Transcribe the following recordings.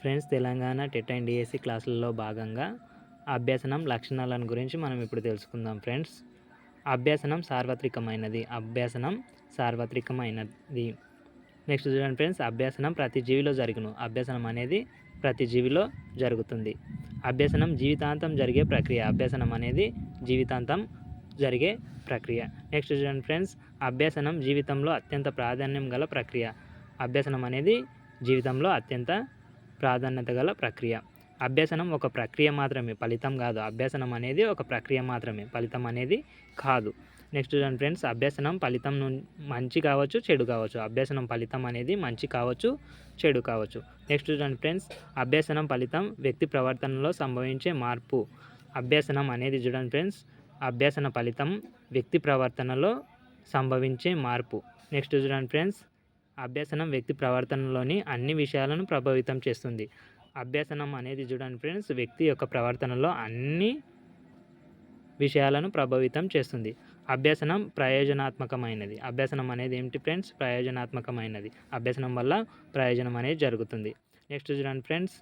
Friends Telangana TET and DSC క్లాసులలో భాగంగా అభ్యసనం లక్షణాలను గురించి మనం ఇప్పుడు తెలుసుకుందాం ఫ్రెండ్స్. అభ్యసనం సార్వత్రికమైనది. అభ్యసనం సార్వత్రికమైనది. నెక్స్ట్ చూడండి ఫ్రెండ్స్ అభ్యసనం ప్రతి జీవిలో జరుగును. అభ్యసనం అనేది ప్రతి జీవిలో జరుగుతుంది. అభ్యసనం జీవితాంతం జరిగే ప్రక్రియ. అభ్యసనం అనేది జీవితాంతం జరిగే ప్రక్రియ. నెక్స్ట్ చూడండి ఫ్రెండ్స్ అభ్యసనం జీవితంలో అత్యంత ప్రాధాన్యం గల ప్రక్రియ. అభ్యసనం అనేది జీవితంలో అత్యంత ప్రాధాన్యత గల ప్రక్రియ. అభ్యసనం ఒక ప్రక్రియ మాత్రమే ఫలితం కాదు. అభ్యసనం అనేది ఒక ప్రక్రియ మాత్రమే ఫలితం అనేది కాదు. నెక్స్ట్ చూడండి ఫ్రెండ్స్ అభ్యసనం ఫలితం ను- మంచి కావచ్చు చెడు కావచ్చు. అభ్యసనం ఫలితం అనేది మంచి కావచ్చు చెడు కావచ్చు. నెక్స్ట్ చూడండి ఫ్రెండ్స్ అభ్యసనం ఫలితం వ్యక్తి ప్రవర్తనలో సంభవించే మార్పు. అభ్యసనం అనేది చూడండి ఫ్రెండ్స్ అభ్యసన ఫలితం వ్యక్తి ప్రవర్తనలో సంభవించే మార్పు. నెక్స్ట్ చూడండి ఫ్రెండ్స్ అభ్యసనం వ్యక్తి ప్రవర్తనలోని అన్ని విషయాలను ప్రభావితం చేస్తుంది. అభ్యసనం అనేది చూడండి ఫ్రెండ్స్ వ్యక్తి యొక్క ప్రవర్తనలో అన్ని విషయాలను ప్రభావితం చేస్తుంది. అభ్యసనం ప్రయోజనాత్మకమైనది. అభ్యసనం అనేది ఏమిటి ఫ్రెండ్స్? ప్రయోజనాత్మకమైనది. అభ్యసనం వల్ల ప్రయోజనం అనేది జరుగుతుంది. నెక్స్ట్ చూడండి ఫ్రెండ్స్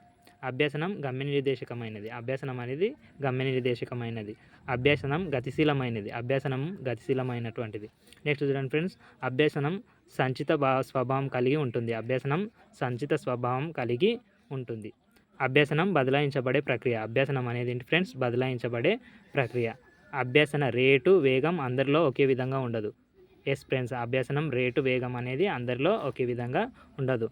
అభ్యసనం గమ్య నిర్దేశకమైనది అభ్యసనం అనేది గమ్య నిర్దేశకమైనది అభ్యసనం గతిశీలమైనది. అభ్యసనం గతిశీలమైనటువంటిది. నెక్స్ట్ చూడండి ఫ్రెండ్స్ అభ్యసనం సంచిత స్వభావం కలిగి ఉంటుంది. అభ్యసనం సంచిత స్వభావం కలిగి ఉంటుంది. అభ్యసనం బదలాయించబడే ప్రక్రియ. అభ్యసనం అనేది ఏంటి ఫ్రెండ్స్ బదలాయించబడే ప్రక్రియ. అభ్యసన రేటు వేగం అందరిలో ఒకే విధంగా ఉండదు. ఎస్ ఫ్రెండ్స్ అభ్యసనం రేటు వేగం అనేది అందరిలో ఒకే విధంగా ఉండదు.